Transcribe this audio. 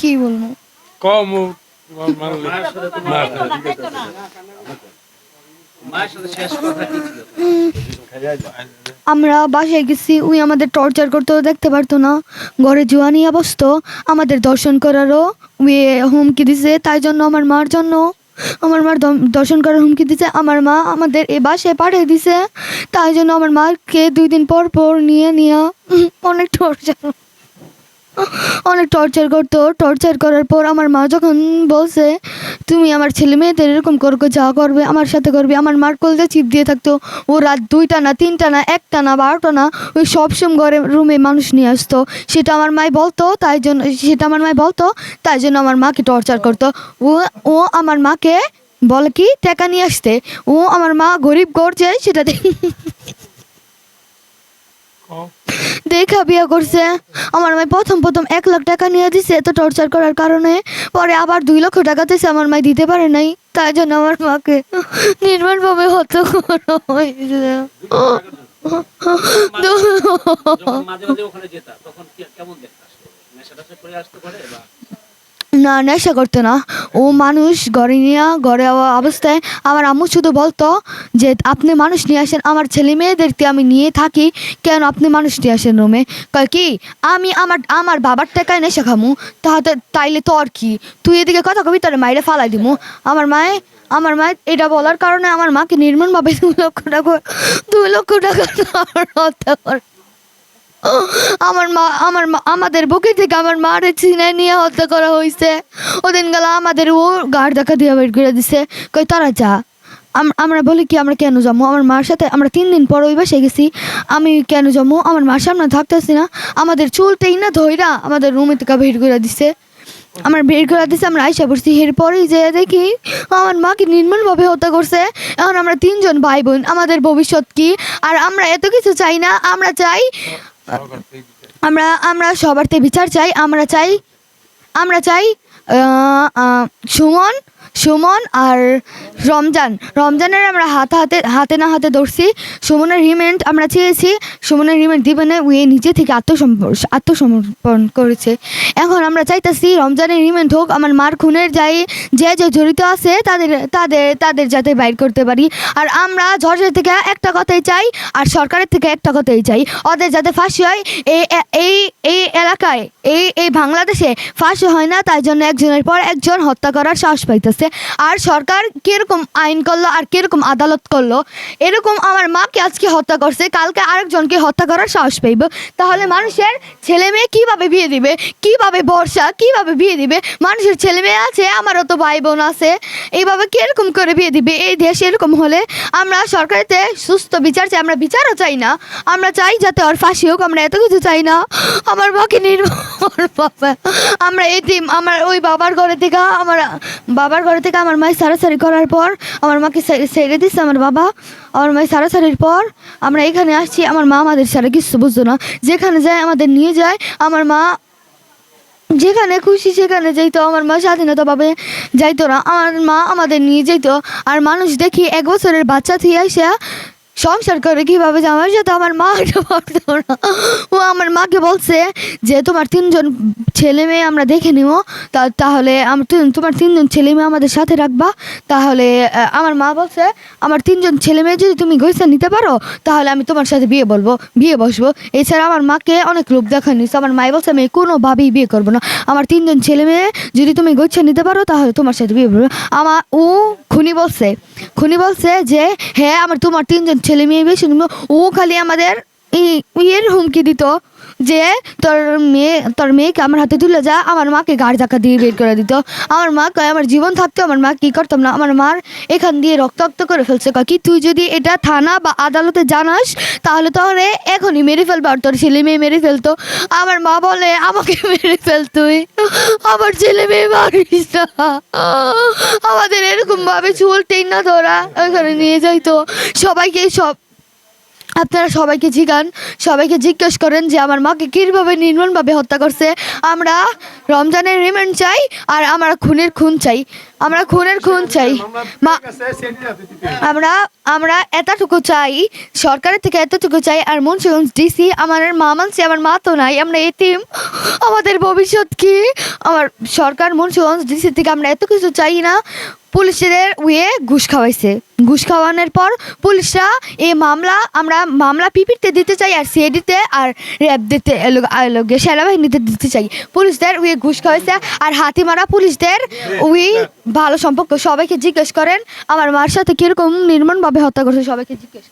কি বলব? Como মানলে মায়ের সাথে শেষ কথা কি ছিল? আমরা বাসায় গেছি উই আমাদের টর্চার করতো দেখতে পারতো না। ঘরে জোয়ানি অবস্থ আমাদের দর্শন করারও উই হুমকি দিছে তাই জন্য আমার মার জন্য। আমার মার দর্শন করার হুমকি দিছে, আমার মা আমাদের এ বাসে পাঠিয়ে দিছে। তাই জন্য আমার মাকে দুই দিন পর পর নিয়ে নিয়ে অনেক টর্চার অনেক টর্চার করতো। টর্চার করার পর আমার মা যখন বলছে, তুমি আমার ছেলে মেয়েদের এরকম করবে যা করবে, আমার সাথে করবে। আমার মার কলজা চিপ দিয়ে থাকতো। ও রাত দুইটা না, তিনটা না, একটা না, বারোটা না, ওই সবসময় ঘরে রুমে মানুষ নিয়ে আসতো। সেটা আমার মাই বলতো, তাই জন্য, সেটা আমার মাই বলতো, তাই জন্য আমার মাকে টর্চার করতো। ও ও আমার মাকে বলে কি, টাকা নিয়ে আসতে। ও আমার মা গরিব করছে সেটা দেখে বিয়ে করছে। আমার মাই প্রথম প্রথম এক লাখ টাকা নিয়ে দিছে এত টর্চার করার কারণে। পরে আবার দুই লক্ষ টাকা দিছে, আমার মাই দিতে পারে নাই। তাই জন্য আমার মাকে নির্মাণভাবে হত্যা করা হয়েছে। মাঝে মাঝে ওখানে যেতা তখন কেমন করে আসতে পারে বা নেশা করতো না। ও মানুষ ঘরে নিয়ে, ঘরে অবস্থায় আমার আম্মু শুধু বলতো যে, আপনি মানুষ নিয়ে আসেন, আমার ছেলে মেয়েদেরকে আমি নিয়ে থাকি। কেন আপনি মানুষ নিয়ে আসেন রুমে? কয়, কি? আমি আমার আমার বাবার টাকায় নেশা খামু। তাহলে, তাইলে তোর কি? তুই এদিকে কথা কবি, তোর মাইরে ফালাই দিমু। আমার মায়ে, আমার মায়ের এটা বলার কারণে আমার মাকে নির্মমভাবে দুই লক্ষ টাকা, দুই লক্ষ টাকা হত্যা করে আমার মা আমার মা, আমাদের বুকে থেকে আমার মারে ছিনে নিয়ে হত্যা করা হয়েছে। ওদিন গেল আমাদের ও গাড় দেখা দিয়ে বের করে দিছে। কই, তারা যা। আম- আমরা বলি কি, আমরা কেন যাব আমার মার সাথে আমরা তিন দিন পর ওই বাসে গেছি। আমি কেন যাব আমার মার সামনে থাকতেছি না। আমাদের চুলতেই না ধইরা আমাদের রুমে থেকে বের করে দিছে। আমার বের করে দিছে, আমরা আইসা পড়ছি। এরপরেই যে দেখি, আমার মাকে নির্মলভাবে হত্যা করছে। এখন আমরা তিনজন ভাই বোন, আমাদের ভবিষ্যৎ কি? আর আমরা এত কিছু চাই না। আমরা চাই আমরা আমরা সবারতে বিচার চাই আমরা চাই আমরা চাই সুমন সুমন আর রমজান। রমজানের আমরা হাতে হাতে হাতে না হাতে ধরছি। সুমনের রিমেন্ট আমরা চেয়েছি। সুমনের রিমেন্ট দিবে না উয়ে নিজে থেকে আত্মসমর্পণ আত্মসমর্পণ করেছে। এখন আমরা চাইতেছি রমজানের রিমেন্ট হোক, আমার মার খুনের যাই, যে যে জড়িত আছে, তাদের তাদের তাদের যাতে বাইর করতে পারি। আর আমরা জর্জের থেকে একটা কথাই চাই, আর সরকারের থেকে একটা কথাই চাই। ওদের যাতে ফাঁসি হয় এই এই এই এলাকায়, এই এই বাংলাদেশে ফাঁসি হয় না, তাই জন্য একজনের পর একজন হত্যা করার সাহস পাইতেছে। আর সরকার কীরকম আইন করল আর কীরকম আদালত করল, এরকম আমার মাকে আজকে হত্যা করছে, কালকে আরেকজনকে হত্যা করার সাহস পাইব। তাহলে মানুষের ছেলে মেয়ে কীভাবে বিয়ে দিবে? কীভাবে বর্ষা কীভাবে বিয়ে দিবে? মানুষের ছেলে মেয়ে আছে, আমারও তো ভাই বোন আছে। এইভাবে কীরকম করে বিয়ে দিবে? এই দেশ এরকম হলে আমরা সরকারিতে সুস্থ বিচার চাই, আমরা বিচারও চাই না। আমরা চাই যাতে ওর ফাঁসি হোক, আমরা এত কিছু চাই না। আমার মাকে নির্মল বাবা আমরা এতিম, আমার ওই বাবার ঘরে থেকে আমার বাবার ঘরে থেকে আমার মায়ের সারাসারি করার পর আমার মাকে ছেড়ে দিচ্ছে আমার বাবা। আমার মায়ের সারাসারির পর আমরা এখানে আসছি। আমার মা আমাদের সারা কিছু বুঝতো না। যেখানে যায় আমাদের নিয়ে যায়। আমার মা যেখানে খুশি সেখানে যাইতো। আমার মা স্বাধীনতা পাবে যাইতো না। আমার মা আমাদের নিয়ে যেত আর মানুষ দেখি এক বছরের বাচ্চা থেকে আসে সংসার করে কীভাবে আমার সাথে আমার মা এটা না। মাকে বলছে যে, তোমার তিনজন ছেলে মেয়ে আমরা দেখে নিব। তা, তাহলে তোমার তিনজন ছেলে মেয়ে আমাদের সাথে রাখবা। তাহলে আমার মা বলছে, আমার তিনজন ছেলে মেয়ে যদি তুমি গইসা নিতে পারো, তাহলে আমি তোমার সাথে বিয়ে বলব, বিয়ে বসবো। এছাড়া আমার মাকে অনেক লোক দেখা নিচ্ছে আমার মাই বলছে, আমি কোনোভাবেই বিয়ে করব না। আমার তিনজন ছেলে মেয়ে যদি তুমি গইছা নিতে পারো, তাহলে তোমার সাথে বিয়ে বলব। আমার ও খুনি বলছে খুনি বলছে যে হ্যাঁ আমার তোমার তিনজন ছেলে মেয়ে বেশি। ও খালি আমাদের ইয়ের হুমকি দিত। যে তোর মেয়ে, তোর মেয়েকে আমার হাতে তুলে যা, আমার মাকে গাড় ধাক্কা দিয়ে বের করে দিত। আমার মা কয়, আমার জীবন থাকতে, আমার মা কি করতাম না? আমার মার এখান দিয়ে রক্তাক্ত করে ফেলছে। কয়, কি তুই যদি এটা থানা বা আদালতে জানাস, তাহলে তোরে এখনই মেরে ফেলবে। আর তোর ছেলে মেয়ে মেরে ফেলতো। আমার মা বলে, আমাকে মেরে ফেল তুই। আমার ছেলে মেয়ে মারিস না। আমাদের এরকম ভাবে চুল টেন না তোরা। ওইখানে নিয়ে যাইতো। সবাইকে সব আপনারা সবাইকে জিগান, সবাইকে জিজ্ঞেস করেন যে আমার মাকে কীভাবে নির্মমভাবে হত্যা করছে। আমরা রমজানের রিমান্ড চাই আর আমরা খুনের খুন চাই। আমরা খুনের খুন চাই। মা, আমরা আমরা এতটুকু চাই, সরকারের থেকে এতটুকু চাই আর মুন্সিগঞ্জ ডিসি আমার মা মানছে, আমার মা তো নাই, আমরা এতিম। আমাদের ভবিষ্যৎ কি? আমার সরকার মুন্সিগঞ্জ ডিসি থেকে আমরা এত কিছু চাই না। পুলিশের উয়ে ঘুষ খাওয়াইছে। ঘুষ খাওয়ানোর পর পুলিশরা এই মামলা, আমরা মামলা পিপিতে দিতে চাই আর সিএডিতে আর র্যাব দিতে সেনাবাহিনীতে দিতে চাই। পুলিশদের উয়ে ঘুষ খাওয়াইছে আর হাতি মারা পুলিশদের উই ভালো সম্পর্ক। সবাইকে জিজ্ঞেস করেন, আমার মার সাথে কীরকম নির্মমভাবে হত্যা করছে? সবাইকে জিজ্ঞেস।